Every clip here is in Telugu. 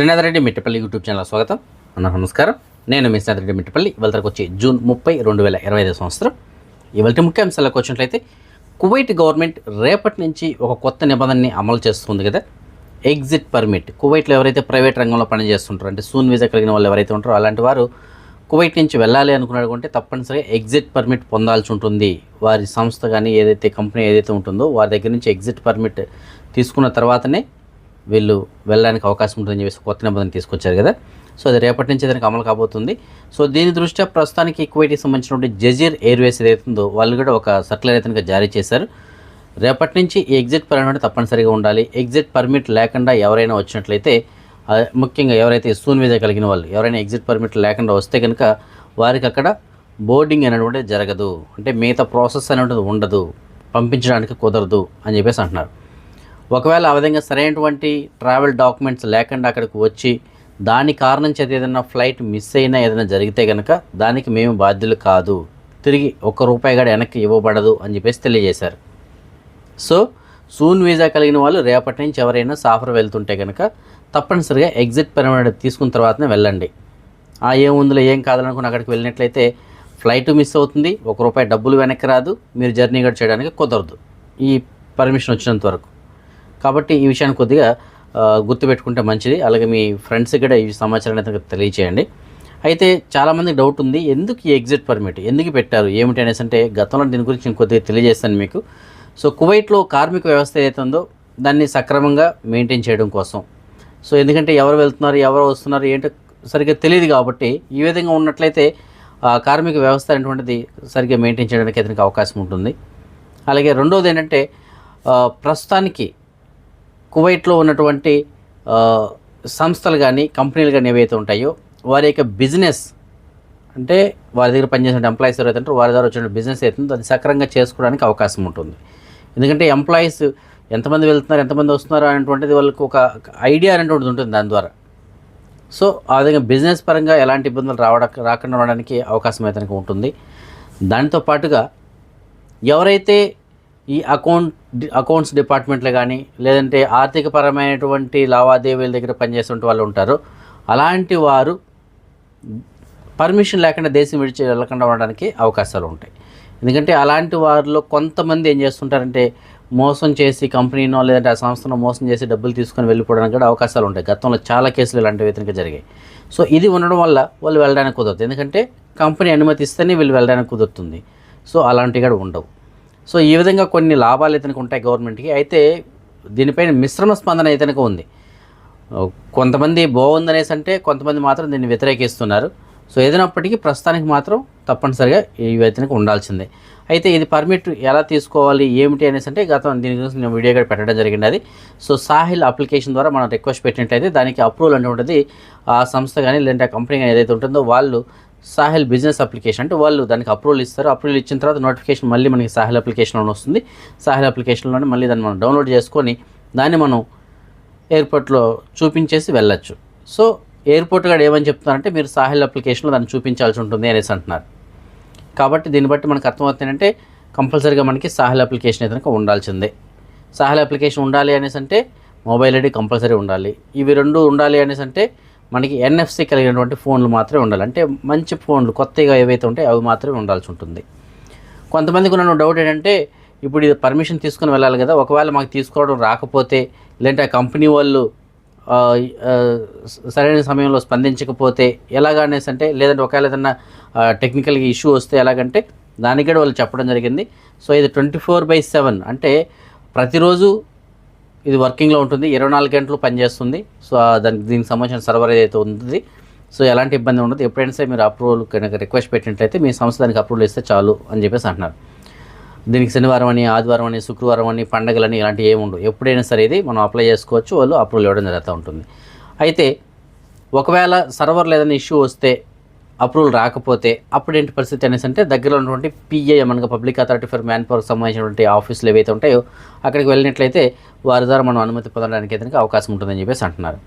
శ్రీనాథ్ రెడ్డి మిట్టపల్లి యూట్యూబ్ ఛానల్ స్వాగతం. అన్న నమస్కారం. నేను మీ శ్రీనాథ్ రెడ్డి మిట్టపల్లి. ఇవాళకి వచ్చి జూన్ ముప్పై రెండు వేల ఇరవై ఐదు సంవత్సరం. ఇవాళ ముఖ్యాంశాలకు వచ్చినట్లయితే కువైట్ గవర్నమెంట్ రేపటి నుంచి ఒక కొత్త నిబంధనని అమలు చేస్తుంది కదా. Exit permit. కువైట్లో ఎవరైతే ప్రైవేట్ రంగంలో పనిచేస్తుంటారో అంటే సూన్ వీసా కలిగిన వాళ్ళు ఎవరైతే ఉంటారో అలాంటి వారు కువైట్ నుంచి వెళ్ళాలి అనుకున్నాడుకుంటే తప్పనిసరిగా ఎగ్జిట్ పర్మిట్ పొందాల్సి ఉంటుంది. వారి సంస్థ కానీ ఏదైతే కంపెనీ ఏదైతే ఉంటుందో వారి దగ్గర నుంచి ఎగ్జిట్ పర్మిట్ తీసుకున్న తర్వాతనే వీళ్ళు వెళ్ళడానికి అవకాశం ఉంటుందని చెప్పేసి కొత్త నిబంధన తీసుకొచ్చారు కదా. సో అది రేపటి నుంచి దానికి అమలు కాబోతుంది. సో దీని దృష్ట్యా ప్రస్తుతానికి కువైట్కి సంబంధించినటువంటి జజీర్ ఎయిర్వేస్ ఏదైతుందో వాళ్ళు కూడా ఒక సర్కులర్ అయితే జారీ చేశారు. రేపటి నుంచి ఈ ఎగ్జిట్ పర్మిట్ తప్పనిసరిగా ఉండాలి. ఎగ్జిట్ పర్మిట్ లేకుండా ఎవరైనా వచ్చినట్లయితే ముఖ్యంగా ఎవరైతే సూన్ వీజా కలిగిన వాళ్ళు ఎవరైనా ఎగ్జిట్ పర్మిట్ లేకుండా వస్తే కనుక వారికి అక్కడ బోర్డింగ్ అనేటువంటిది జరగదు. అంటే మిగతా ప్రాసెస్ అనేటువంటిది ఉండదు. పంపించడానికి కుదరదు అని చెప్పేసి అంటున్నారు. ఒకవేళ ఆ విధంగా సరైనటువంటి ట్రావెల్ డాక్యుమెంట్స్ లేకుండా అక్కడికి వచ్చి దాని కారణం చేత ఏదైనా ఫ్లైట్ మిస్ అయినా ఏదైనా జరిగితే కనుక దానికి మేము బాధ్యులు కాదు. తిరిగి ఒక్క రూపాయి కూడా వెనక్కి ఇవ్వబడదు అని చెప్పేసి తెలియజేశారు. సో సూన్ వీసా కలిగిన వాళ్ళు రేపటి నుంచి ఎవరైనా సాఫర్ వెళ్తుంటే కనుక తప్పనిసరిగా ఎగ్జిట్ పర్మిట్ తీసుకున్న తర్వాతనే వెళ్ళండి. ఆ ఏముందులో ఏం కాదనుకుని అక్కడికి వెళ్ళినట్లయితే ఫ్లైట్ మిస్ అవుతుంది ఒక రూపాయి డబ్బులు వెనక్కి రాదు మీరు జర్నీ కూడా చేయడానికి కుదరదు. ఈ పర్మిషన్ వచ్చినంత వరకు. కాబట్టి ఈ విషయాన్ని కొద్దిగా గుర్తుపెట్టుకుంటే మంచిది. అలాగే మీ ఫ్రెండ్స్కి కూడా ఈ సమాచారాన్ని అయితే తెలియచేయండి. అయితే చాలామంది డౌట్ ఉంది ఎందుకు ఈ ఎగ్జిట్ పర్మిట్? ఎందుకు పెట్టారు? ఏమిటి అనేసి అంటే గతంలో దీని గురించి నేను కొద్దిగా తెలియజేస్తాను మీకు. సో కువైట్లో కార్మిక వ్యవస్థ ఏదైతే ఉందో దాన్ని సక్రమంగా మెయింటైన్ చేయడం కోసం. సో ఎందుకంటే ఎవరు వెళ్తున్నారు ఎవరు వస్తున్నారు ఏంటో సరిగ్గా తెలియదు కాబట్టి ఈ విధంగా ఉన్నట్లయితే కార్మిక వ్యవస్థ అనేటువంటిది సరిగ్గా మెయింటైన్ చేయడానికి అతనికి అవకాశం ఉంటుంది. అలాగే రెండవది ఏంటంటే ప్రస్తుతానికి కువైట్లో ఉన్నటువంటి సంస్థలు కానీ కంపెనీలు కానీ ఏవైతే ఉంటాయో వారి యొక్క బిజినెస్ అంటే వారి దగ్గర పనిచేసిన ఎంప్లాయీస్ ఎవరైతే ఉంటారో వారి ద్వారా వచ్చిన బిజినెస్ అవుతుందో అది సక్రంగా చేసుకోవడానికి అవకాశం ఉంటుంది. ఎందుకంటే ఎంప్లాయీస్ ఎంతమంది వెళ్తున్నారు ఎంతమంది వస్తున్నారు అనేటువంటిది వాళ్ళకి ఒక ఐడియా అనేటువంటిది ఉంటుంది దాని ద్వారా. సో ఆ విధంగా బిజినెస్ పరంగా ఎలాంటి ఇబ్బందులు రావడ రాకుండా ఉండడానికి అవకాశం అయితే ఉంటుంది దానితో పాటుగా ఎవరైతే ఈ అకౌంట్ అకౌంట్స్ డిపార్ట్మెంట్లో కానీ లేదంటే ఆర్థికపరమైనటువంటి లావాదేవీల దగ్గర పనిచేసే వాళ్ళు ఉంటారు. అలాంటి వారు పర్మిషన్ లేకుండా దేశం విడిచి వెళ్ళకుండా ఉండడానికి అవకాశాలు ఉంటాయి. ఎందుకంటే అలాంటి వారిలో కొంతమంది ఏం చేస్తుంటారంటే మోసం చేసి కంపెనీనో లేదంటే ఆ సంస్థను మోసం చేసి డబ్బులు తీసుకొని వెళ్ళిపోవడానికి కూడా అవకాశాలు ఉంటాయి. గతంలో చాలా కేసులు ఇలాంటివి వ్యతిరేక జరిగాయి. సో ఇది ఉండడం వల్ల వాళ్ళు వెళ్ళడానికి కుదరదు. ఎందుకంటే కంపెనీ అనుమతి ఇస్తేనే వీళ్ళు వెళ్ళడానికి కుదురుతుంది. సో అలాంటివి కూడా ఉండవు. సో ఈ విధంగా కొన్ని లాభాలు ఇతనికి ఉంటాయి గవర్నమెంట్కి. అయితే దీనిపైన మిశ్రమ స్పందన ఇతనికి ఉంది. కొంతమంది బాగుందనేసి అంటే కొంతమంది మాత్రం దీన్ని వ్యతిరేకిస్తున్నారు. సో ఏదైనప్పటికీ ప్రస్తుతానికి మాత్రం తప్పనిసరిగా ఈ వేతనకు ఉండాల్సిందే. అయితే ఇది పర్మిట్ ఎలా తీసుకోవాలి ఏమిటి అనేసి అంటే గతం దీని గురించి నేను వీడియో కూడా పెట్టడం జరిగింది అది. సో సాహిల్ అప్లికేషన్ ద్వారా మనం రిక్వెస్ట్ పెట్టినట్లయితే దానికి అప్రూవల్ అనేటువంటిది ఆ సంస్థ కానీ లేదంటే ఆ కంపెనీ కానీ ఏదైతే ఉంటుందో వాళ్ళు సాహిల్ బిజినెస్ అప్లికేషన్ అంటే వాళ్ళు దానికి అప్రూవల్ ఇస్తారు. అప్రూవల్ ఇచ్చిన తర్వాత నోటిఫికేషన్ మళ్ళీ మనకి సాహిల్ అప్లికేషన్లో వస్తుంది. సాహిల్ అప్లికేషన్లోనే మళ్ళీ దాన్ని మనం డౌన్లోడ్ చేసుకొని దాన్ని మనం ఎయిర్పోర్ట్లో చూపించేసి వెళ్ళొచ్చు. సో ఎయిర్పోర్ట్ గారు ఏమని చెప్తున్నారంటే మీరు సాహిల్ అప్లికేషన్లో దాన్ని చూపించాల్సి ఉంటుంది అనేసి అంటున్నారు. కాబట్టి దీన్ని బట్టి మనకు అర్థమవుతుంది ఏంటంటే కంపల్సరీగా మనకి సాహిల్ అప్లికేషన్ అయితే ఉండాల్సిందే. సాహిల్ అప్లికేషన్ ఉండాలి అనేసి అంటే మొబైల్ ఐడి కంపల్సరీ ఉండాలి. ఇవి రెండు ఉండాలి అనేసి అంటే మనకి ఎన్ఎఫ్సి కలిగినటువంటి ఫోన్లు మాత్రమే ఉండాలి. అంటే మంచి ఫోన్లు కొత్తగా ఏవైతే ఉంటాయో అవి మాత్రమే ఉండాల్సి ఉంటుంది. కొంతమందికి ఉన్న డౌట్ ఏంటంటే ఇప్పుడు ఇది పర్మిషన్ తీసుకుని వెళ్ళాలి కదా ఒకవేళ మాకు తీసుకోవడం రాకపోతే లేదంటే ఆ కంపెనీ వాళ్ళు సరైన సమయంలో స్పందించకపోతే ఎలాగనేసి అంటే లేదంటే ఒకవేళ ఏదన్నా టెక్నికల్గా ఇష్యూ వస్తే ఎలాగంటే దానికి కూడా వాళ్ళు చెప్పడం జరిగింది. సో ఇది ట్వంటీ ఫోర్ బై సెవెన్. అంటే ప్రతిరోజు ఇది వర్కింగ్లో ఉంటుంది. ఇరవై నాలుగు గంటలు పనిచేస్తుంది సో దానికి దీనికి సంబంధించిన సర్వర్ ఏదైతే ఉంది సో ఎలాంటి ఇబ్బంది ఉండదు. ఎప్పుడైనా సరే మీరు అప్రూవల్ కనుక రిక్వెస్ట్ పెట్టినట్లయితే మీ సంస్థ దానికి అప్రూవల్ ఇస్తే చాలు అని చెప్పేసి అంటున్నారు. దీనికి శనివారం అని ఆదివారం అని శుక్రవారం అని పండగలని ఇలాంటివి ఏమి ఉండవు. ఎప్పుడైనా సరే ఇది మనం అప్లై చేసుకోవచ్చు. వాళ్ళు అప్రూవల్ ఇవ్వడం జరుగుతూ ఉంటుంది. అయితే ఒకవేళ సర్వర్లో ఏదైనా ఇష్యూ వస్తే అప్రూవల్ రాకపోతే అప్పుడు ఏంటి పరిస్థితి అనేసి అంటే దగ్గరలో ఉన్నటువంటి పిఐఎం అనగా పబ్లిక్ అథారిటీ ఫర్ మ్యాన్ పవర్కి సంబంధించినటువంటి ఆఫీసులు ఏవైతే ఉంటాయో అక్కడికి వెళ్ళినట్లయితే వారి ద్వారా మనం అనుమతి పొందడానికి ఏదైనా అవకాశం ఉంటుందని చెప్పేసి అంటున్నారు.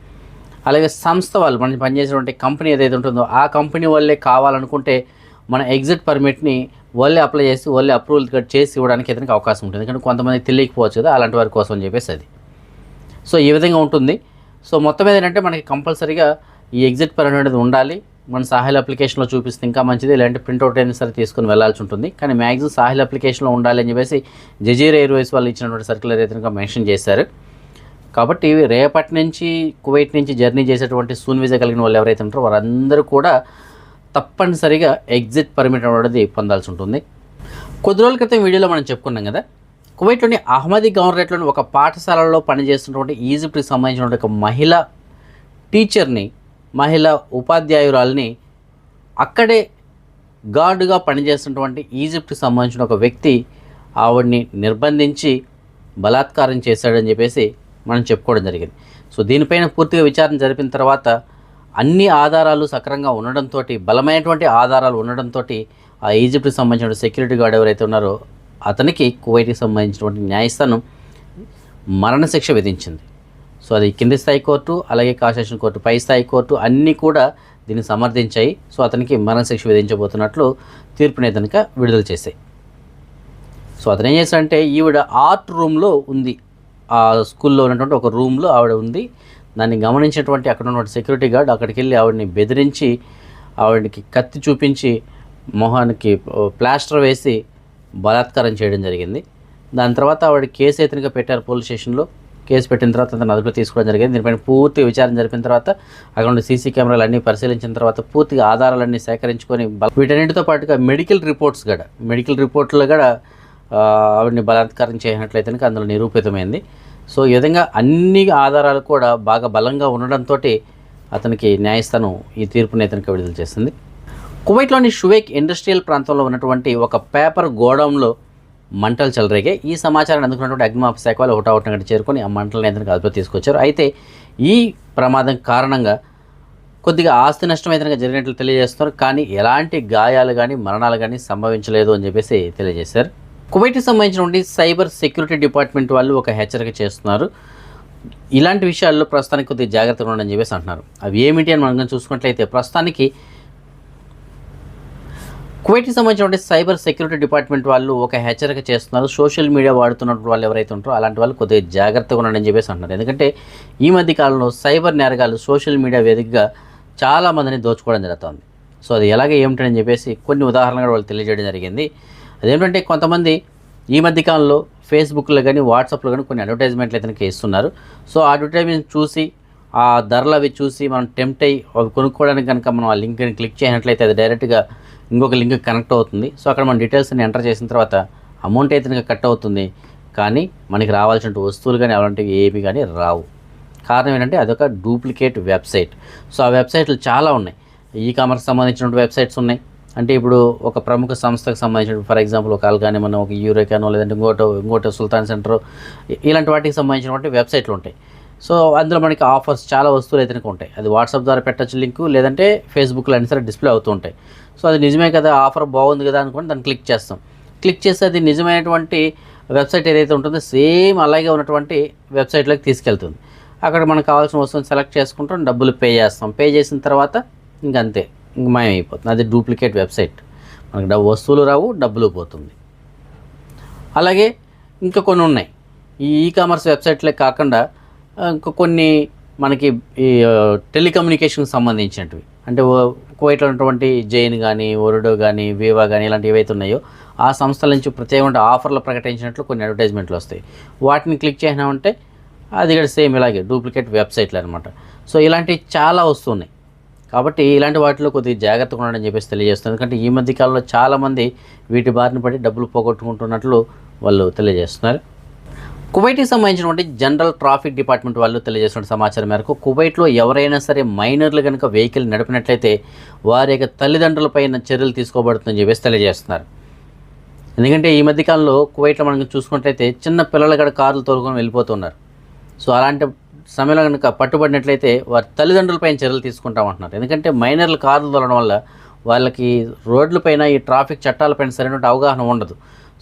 అలాగే సంస్థ వాళ్ళు మనం పనిచేసినటువంటి కంపెనీ ఏదైతే ఉంటుందో ఆ కంపెనీ వాళ్ళే కావాలనుకుంటే మన ఎగ్జిట్ పర్మిట్ని వాళ్ళే అప్లై చేసి వాళ్ళే అప్రూవల్ చేసి ఇవ్వడానికి ఏదైనా అవకాశం ఉంటుంది. ఎందుకంటే కొంతమంది తెలియకపోవచ్చు కదా అలాంటి వారి కోసం అని చెప్పేసి అది. సో ఈ విధంగా ఉంటుంది. సో మొత్తం మీద ఏంటంటే మనకి కంపల్సరీగా ఈ ఎగ్జిట్ పర్మిట్ అనేది ఉండాలి. మన సాహిల్ అప్లికేషన్లో చూపిస్తే ఇంకా మంచిది. లేదంటే ప్రింట్అవుట్ అయినా సరే తీసుకుని వెళ్ళాల్సి ఉంటుంది. కానీ మ్యాక్సిమం సాహిల్ అప్లికేషన్లో ఉండాలి అని చెప్పేసి జజీర్ ఎయిర్వేస్ వాళ్ళు ఇచ్చినటువంటి సర్క్యులర్ అయితే కనుక మెన్షన్ చేశారు. కాబట్టి రేపటి నుంచి కువైట్ నుంచి జర్నీ చేసేటువంటి సూన్ వీజా కలిగిన వాళ్ళు ఎవరైతే ఉంటారో వారందరూ కూడా తప్పనిసరిగా ఎగ్జిట్ పర్మిట్ అనేది పొందాల్సి ఉంటుంది. కొద్ది రోజుల క్రితం వీడియోలో మనం చెప్పుకున్నాం కదా కువైట్లోని అహ్మదీ గవర్నరేట్లోని ఒక పాఠశాలలో పనిచేస్తున్నటువంటి ఈజిప్ట్కి సంబంధించినటువంటి ఒక మహిళ టీచర్ని మహిళ ఉపాధ్యాయురాల్ని అక్కడే గార్డుగా పనిచేస్తున్నటువంటి ఈజిప్ట్కి సంబంధించిన ఒక వ్యక్తి ఆవిడ్ని నిర్బంధించి బలాత్కారం చేశాడని చెప్పేసి మనం చెప్పుకోవడం జరిగింది. సో దీనిపైన పూర్తిగా విచారణ జరిపిన తర్వాత అన్ని ఆధారాలు సక్రంగా ఉండడంతో బలమైనటువంటి ఆధారాలు ఉండడంతో ఆ ఈజిప్ట్కి సంబంధించిన సెక్యూరిటీ గార్డ్ ఎవరైతే ఉన్నారో అతనికి కువైట్కి సంబంధించినటువంటి న్యాయస్థానం మరణశిక్ష విధించింది. సో అది కింది స్థాయి కోర్టు అలాగే కాసేషన్ కోర్టు పై స్థాయి కోర్టు అన్నీ కూడా దీన్ని సమర్థించాయి. సో అతనికి మరణశిక్ష విధించబోతున్నట్లు తీర్పుని కనుక విడుదల చేశాయి. సో అతను ఏం చేశాడంటే ఈవిడ ఆర్ట్ రూమ్లో ఉంది. ఆ స్కూల్లో ఉన్నటువంటి ఒక రూమ్లో ఆవిడ ఉంది. దాన్ని గమనించినటువంటి అక్కడ ఉన్నటువంటి సెక్యూరిటీ గార్డ్ అక్కడికి వెళ్ళి ఆవిడని బెదిరించి ఆవిడకి కత్తి చూపించి మొహానికి ప్లాస్టర్ వేసి బలాత్కారం చేయడం జరిగింది. దాని తర్వాత ఆవిడ కేసు ఎత్తునిగా పెట్టారు పోలీస్ స్టేషన్లో. కేసు పెట్టిన తర్వాత అతను అదుపులో తీసుకోవడం జరిగింది. దీనిపైన పూర్తి విచారణ జరిపిన తర్వాత అక్కడ ఉన్న సీసీ కెమెరాలు అన్నీ పరిశీలించిన తర్వాత పూర్తిగా ఆధారాలన్నీ సేకరించుకొని బల- వీటన్నిటితో పాటుగా మెడికల్ రిపోర్ట్స్ కూడా మెడికల్ రిపోర్ట్లో కూడా ఆవిడని బలాత్కారం చేసినట్లయితే అందులో నిరూపితమైంది. సో ఈ విధంగా అన్ని ఆధారాలు కూడా బాగా బలంగా ఉండడంతో అతనికి న్యాయస్థానం ఈ తీర్పుని అతనికి విడుదల చేసింది. కువైట్లోని షువేక్ ఇండస్ట్రియల్ ప్రాంతంలో ఉన్నటువంటి ఒక పేపర్ గోడౌన్లో మంటలు చెలరేగాయి ఈ సమాచారాన్ని అందుకున్నటువంటి అగ్నిమాప శాఖ వాళ్ళు ఒకటొకటి చేరుకొని ఆ మంటల నియంత్రణకు అదుపులో తీసుకొచ్చారు. అయితే ఈ ప్రమాదం కారణంగా కొద్దిగా ఆస్తి నష్టం అయితే జరిగినట్లు తెలియజేస్తున్నారు. కానీ ఎలాంటి గాయాలు కానీ మరణాలు కానీ సంభవించలేదు అని చెప్పేసి తెలియజేశారు. కువైట్కి సంబంధించినటువంటి సైబర్ సెక్యూరిటీ డిపార్ట్మెంట్ వాళ్ళు ఒక హెచ్చరిక చేస్తున్నారు. ఇలాంటి విషయాల్లో ప్రస్తుతానికి కొద్దిగా జాగ్రత్తగా ఉండని చెప్పేసి అంటున్నారు. అవి ఏమిటి అని మనం చూసుకున్నట్లయితే ప్రస్తుతానికి కువైట్కి సంబంధించినటువంటి సైబర్ సెక్యూరిటీ డిపార్ట్మెంట్ వాళ్ళు ఒక హెచ్చరిక చేస్తున్నారు. సోషల్ మీడియా వాడుతున్నటువంటి వాళ్ళు ఎవరైతే ఉంటారో అలాంటి వాళ్ళు కొద్దిగా జాగ్రత్తగా ఉండండి చెప్పేసి అంటున్నారు. ఎందుకంటే ఈ మధ్య కాలంలో సైబర్ నేరగాలు సోషల్ మీడియా వేదికగా చాలా మందిని దోచుకోవడం జరుగుతుంది. సో అది ఎలాగే ఏమిటని చెప్పేసి కొన్ని ఉదాహరణలు వాళ్ళు తెలియజేయడం జరిగింది. అదేంటంటే కొంతమంది ఈ మధ్య కాలంలో ఫేస్బుక్లో కానీ వాట్సాప్లో కానీ కొన్ని అడ్వర్టైజ్మెంట్లు అయితే ఇస్తున్నారు. సో ఆ అడ్వర్టైజ్మెంట్ చూసి ఆ ధరలు అవి చూసి మనం టెంప్ట్ అయ్యి అవి కొనుక్కోవడానికి కనుక మనం ఆ లింక్ని క్లిక్ చేసినట్లయితే అది డైరెక్ట్గా ఇంకొక లింక్ కనెక్ట్ అవుతుంది. సో అక్కడ మన డీటెయిల్స్ని ఎంటర్ చేసిన తర్వాత అమౌంట్ అయితే కట్ అవుతుంది. కానీ మనకి రావాల్సిన వస్తువులు కానీ అలాంటివి ఏమి కానీ రావు. కారణం ఏంటంటే అదొక డూప్లికేట్ వెబ్సైట్ సో ఆ వెబ్సైట్లు చాలా ఉన్నాయి. ఈ కామర్స్ సంబంధించిన వెబ్సైట్స్ ఉన్నాయి. అంటే ఇప్పుడు ఒక ప్రముఖ సంస్థకు సంబంధించిన ఫర్ ఎగ్జాంపుల్ ఒక అల్గాని మనం ఒక యూరోకానో లేదంటే ఇంకోటో ఇంకోటో సుల్తాన్ సెంటర్ ఇలాంటి వాటికి సంబంధించినటువంటి వెబ్సైట్లు ఉంటాయి. సో అందులో మనకి ఆఫర్స్ చాలా వస్తువులు అయితే ఉంటాయి. అది వాట్సాప్ ద్వారా పెట్టచ్చు లింకు లేదంటే ఫేస్బుక్లో అయినా సరే డిస్ప్లే అవుతూ ఉంటాయి. సో అది నిజమే కదా ఆఫర్ బాగుంది కదా అనుకుని దాన్ని క్లిక్ చేస్తాం. క్లిక్ చేస్తే అది నిజమైనటువంటి వెబ్సైట్ ఏదైతే ఉంటుందో సేమ్ అలాగే ఉన్నటువంటి వెబ్సైట్లోకి తీసుకెళ్తుంది. అక్కడ మనకు కావాల్సిన వస్తువుని సెలెక్ట్ చేసుకుంటాం డబ్బులు పే చేస్తాం. పే చేసిన తర్వాత ఇంకంతే ఇంక మాయమైపోతుంది. అది డూప్లికేట్ వెబ్సైట్. మనకు డబ్బు వస్తువులు రావు డబ్బులు పోతుంది. అలాగే ఇంకా కొన్ని ఉన్నాయి. ఈ ఈ కామర్స్ వెబ్సైట్లే కాకుండా కొన్ని మనకి ఈ టెలికమ్యూనికేషన్కి సంబంధించినవి అంటే కువైట్లో ఉన్నటువంటి జైన్ కానీ ఒరుడో కానీ వివా కానీ ఇలాంటివి ఏవైతే ఉన్నాయో ఆ సంస్థల నుంచి ప్రత్యేకమైన ఆఫర్లు ప్రకటించినట్లు కొన్ని అడ్వర్టైజ్మెంట్లు వస్తాయి. వాటిని క్లిక్ చేసినామంటే అది కూడా సేమ్ ఇలాగే డూప్లికేట్ వెబ్సైట్లు అనమాట సో ఇలాంటివి చాలా వస్తున్నాయి. కాబట్టి ఇలాంటి వాటిలో కొద్దిగా జాగ్రత్తగా ఉండని చెప్పేసి తెలియజేస్తుంది ఎందుకంటే ఈ మధ్య కాలంలో చాలామంది వీటి బారిన పడి డబ్బులు పోగొట్టుకుంటున్నట్లు వాళ్ళు తెలియజేస్తున్నారు. కువైట్కి సంబంధించినటువంటి జనరల్ ట్రాఫిక్ డిపార్ట్మెంట్ వాళ్ళు తెలియజేసిన సమాచారం మేరకు కువైట్లో ఎవరైనా సరే మైనర్లు కనుక వెహికల్ నడిపినట్లయితే వారి యొక్క తల్లిదండ్రులపైన చర్యలు తీసుకోబడుతుందని చెప్పేసి తెలియజేస్తున్నారు. ఎందుకంటే ఈ మధ్యకాలంలో కువైట్లో మనం చూసుకున్నట్లయితే చిన్న పిల్లలు కూడా కార్లు తోలుకొని వెళ్ళిపోతున్నారు. సో అలాంటి సమయంలో కనుక పట్టుబడినట్లయితే వారి తల్లిదండ్రులపైన చర్యలు తీసుకుంటామంటున్నారు ఎందుకంటే మైనర్లు కార్లు తోలడం వల్ల వాళ్ళకి రోడ్లపైన ఈ ట్రాఫిక్ చట్టాలపైన సరైన అవగాహన ఉండదు.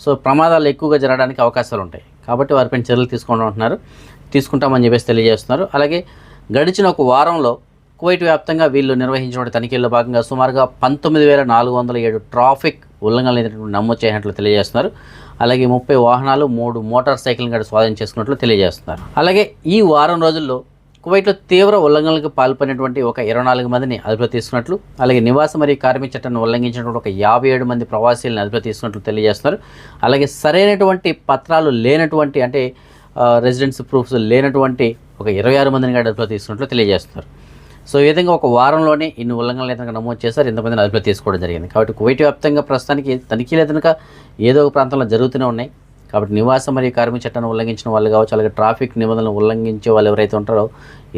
సో ప్రమాదాలు ఎక్కువగా జరగడానికి అవకాశాలు ఉంటాయి. కాబట్టి వారిపైన చర్యలు తీసుకోవడం అంటున్నారు. తీసుకుంటామని చెప్పేసి తెలియజేస్తున్నారు. అలాగే గడిచిన ఒక వారంలో కువైట్ వ్యాప్తంగా వీళ్ళు నిర్వహించిన తనిఖీల్లో భాగంగా సుమారుగా పంతొమ్మిది వేల నాలుగు వందల ఏడు ట్రాఫిక్ ఉల్లంఘనలు నమోదు చేసినట్లు తెలియజేస్తున్నారు. అలాగే ముప్పై వాహనాలు మూడు మోటార్ సైకిల్ కూడా స్వాధీనం చేసుకున్నట్లు తెలియజేస్తున్నారు. అలాగే ఈ వారం రోజుల్లో కువైట్లో తీవ్ర ఉల్లంఘనలకు పాల్పడినటువంటి ఒక ఇరవై నాలుగు మందిని అదుపులో తీసుకున్నట్లు అలాగే నివాస మరియు కార్మిక చట్టాన్ని ఉల్లంఘించినటువంటి ఒక యాభై ఏడు మంది ప్రవాసీలను అదుపులో తీసుకున్నట్లు తెలియజేస్తున్నారు. అలాగే సరైనటువంటి పత్రాలు లేనటువంటి అంటే రెసిడెన్స్ ప్రూఫ్స్ లేనటువంటి ఒక ఇరవై ఆరు మందిని కూడా అదుపులో తీసుకున్నట్లు తెలియజేస్తున్నారు. సో ఈ విధంగా ఒక వారంలోనే ఇన్ని ఉల్లంఘనలు అయితే నమోదు చేశారు. ఇంతమందిని అదుపులో తీసుకోవడం జరిగింది. కాబట్టి కువైట్ వ్యాప్తంగా ప్రస్తుతానికి తనిఖీలు ఏదైనా ఏదో ఒక ప్రాంతంలో జరుగుతూనే ఉన్నాయి. కాబట్టి నివాసం మరియు కార్మిక చట్టాన్ని ఉల్లంఘించిన వాళ్ళు కావచ్చు అలాగే ట్రాఫిక్ నిబంధనలు ఉల్లంఘించే వాళ్ళు ఎవరైతే ఉంటారో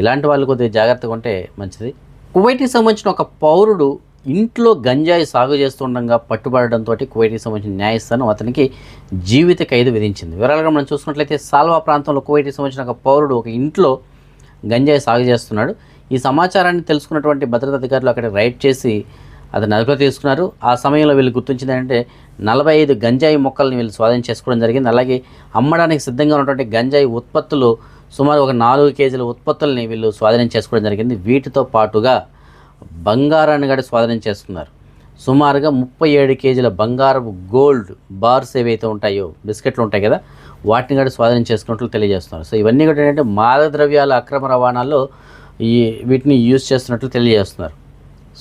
ఇలాంటి వాళ్ళు కొద్దిగా జాగ్రత్తగా ఉంటే మంచిది. కువైట్కి సంబంధించిన ఒక పౌరుడు ఇంట్లో గంజాయి సాగు చేస్తుండగా పట్టుబడడంతో కువైట్కి సంబంధించిన న్యాయస్థానం అతనికి జీవిత ఖైదు విధించింది. వివరాలుగా మనం చూసుకున్నట్లయితే సాల్వా ప్రాంతంలో కువైట్కి సంబంధించిన ఒక పౌరుడు ఒక ఇంట్లో గంజాయి సాగు చేస్తున్నాడు. ఈ సమాచారాన్ని తెలుసుకున్నటువంటి భద్రతా అధికారులు అక్కడ రైడ్ చేసి అతను అదుపులో తీసుకున్నారు. ఆ సమయంలో వీళ్ళు గుర్తించింది ఏంటంటే నలభై ఐదు గంజాయి మొక్కల్ని వీళ్ళు స్వాధీనం చేసుకోవడం జరిగింది. అలాగే అమ్మడానికి సిద్ధంగా ఉన్నటువంటి గంజాయి ఉత్పత్తులు సుమారు ఒక నాలుగు కేజీల ఉత్పత్తుల్ని వీళ్ళు స్వాధీనం చేసుకోవడం జరిగింది. వీటితో పాటుగా బంగారాన్ని కూడా స్వాధీనం చేసుకున్నారు. సుమారుగా ముప్పై ఏడు కేజీల బంగారపు గోల్డ్ బార్స్ ఏవైతే ఉంటాయో బిస్కెట్లు ఉంటాయి కదా వాటిని కూడా స్వాధీనం చేసుకున్నట్లు తెలియజేస్తున్నారు. సో ఇవన్నీ కూడా ఏంటంటే మాదద్రవ్యాల అక్రమ రవాణాలో ఈ వీటిని యూజ్ చేస్తున్నట్లు తెలియజేస్తున్నారు.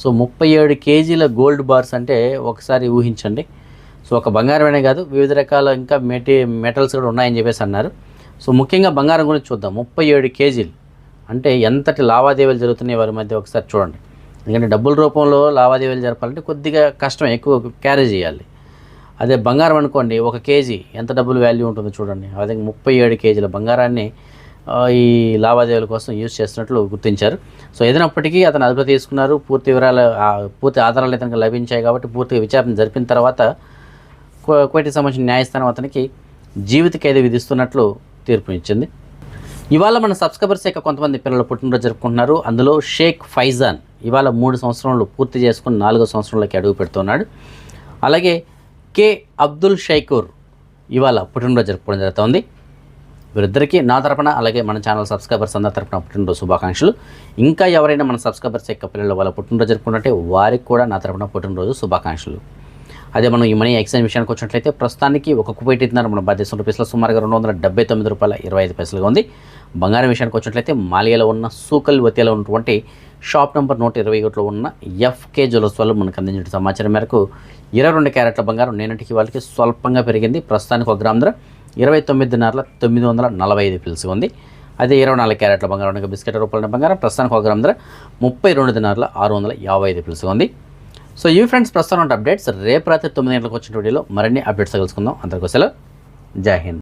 సో ముప్పై ఏడు కేజీల గోల్డ్ బార్స్ అంటే ఒకసారి ఊహించండి. సో ఒక బంగారమేనే కాదు వివిధ రకాల ఇంకా మెటీ మెటల్స్ కూడా ఉన్నాయని చెప్పేసి అన్నారు. సో ముఖ్యంగా బంగారం గురించి చూద్దాం. ముప్పై ఏడు కేజీలు అంటే ఎంతటి లావాదేవీలు జరుగుతున్నాయి వారి మధ్య ఒకసారి చూడండి. ఎందుకంటే డబ్బుల రూపంలో లావాదేవీలు జరపాలంటే కొద్దిగా కష్టం ఎక్కువ క్యారీ చేయాలి. అదే బంగారం అనుకోండి ఒక కేజీ ఎంత డబ్బులు వాల్యూ ఉంటుందో చూడండి. అదే ముప్పై ఏడు కేజీల బంగారాన్ని ఈ లావాదేవీల కోసం యూజ్ చేస్తున్నట్లు గుర్తించారు. సో ఏదైనప్పటికీ అతను అదుపు తీసుకున్నారు. పూర్తి వివరాలు పూర్తి ఆధారాలు ఇతనికి లభించాయి కాబట్టి పూర్తిగా విచారణ జరిపిన తర్వాత కోటికి సంబంధించిన న్యాయస్థానం అతనికి జీవిత ఖైదు విధిస్తున్నట్లు తీర్పునిచ్చింది ఇవాళ మన సబ్స్క్రైబర్స్ యొక్క కొంతమంది పిల్లలు పుట్టినరోజు జరుపుకుంటున్నారు. అందులో షేక్ ఫైజాన్ ఇవాళ మూడు సంవత్సరాలు పూర్తి చేసుకుని నాలుగో సంవత్సరంలోకి అడుగు పెడుతున్నాడు. అలాగే కే అబ్దుల్ షైకూర్ ఇవాళ పుట్టినరోజు జరుపుకోవడం జరుగుతోంది. వీరిద్దరికీ నా తరపున అలాగే మన ఛానల్ సబ్స్క్రైబర్స్ అందరి తరపున పుట్టినరోజు శుభాకాంక్షలు. ఇంకా ఎవరైనా మన సబ్స్క్రైబర్స్ యొక్క పిల్లలు వాళ్ళ పుట్టినరోజు జరుపుకున్నట్టే వారికి కూడా నా తరపున పుట్టినరోజు శుభాకాంక్షలు. అదే మనం ఈ మనీ ఎక్స్చేంజ్ విషయానికి వచ్చినట్లయితే ప్రస్తుతానికి ఒక కువైట్ ఇద్దరు మన భారతదేశం రూపీస్లో సుమారుగా రెండు వందల డెబ్బై తొమ్మిది రూపాయల ఇరవై ఐదు పైసలుగా ఉంది. బంగారం విషయానికి వచ్చినట్లయితే మాలియాలో ఉన్న సూకల్ వతియాలో ఉన్నటువంటి షాప్ నెంబర్ నూట ఇరవై ఒకటిలో ఉన్న ఎఫ్కే జ్యువెలర్స్ వాళ్ళు మనకు అందించిన సమాచారం మేరకు ఇరవై రెండు క్యారెట్ల బంగారం నేనటికి వాళ్ళకి స్వల్పంగా పెరిగింది. ప్రస్తుతానికి ఒక గ్రామ్ ధర ఇరవై తొమ్మిదిన్నర తొమ్మిది వందల నలభై ఐదు పిల్స్ ఉంది. అదే ఇరవై నాలుగు క్యారెట్ల బంగారం బిస్కెట్ రూపాయల బంగారం. ప్రస్తుతానికి ఒక గ్రామ్ ధర ముప్పై రెండు దినార్ల ఆరు వందల యాభై ఐదు పిల్స్ ఉంది. సో ఈ ఫ్రెండ్స్ ప్రస్తుతం అప్డేట్స్ రేపు రాత్రి తొమ్మిది గంటలకు వచ్చిన వీడియోలో మరిన్ని అప్డేట్స్ కలుసుకుందాం అందరికోసం జై హింద్.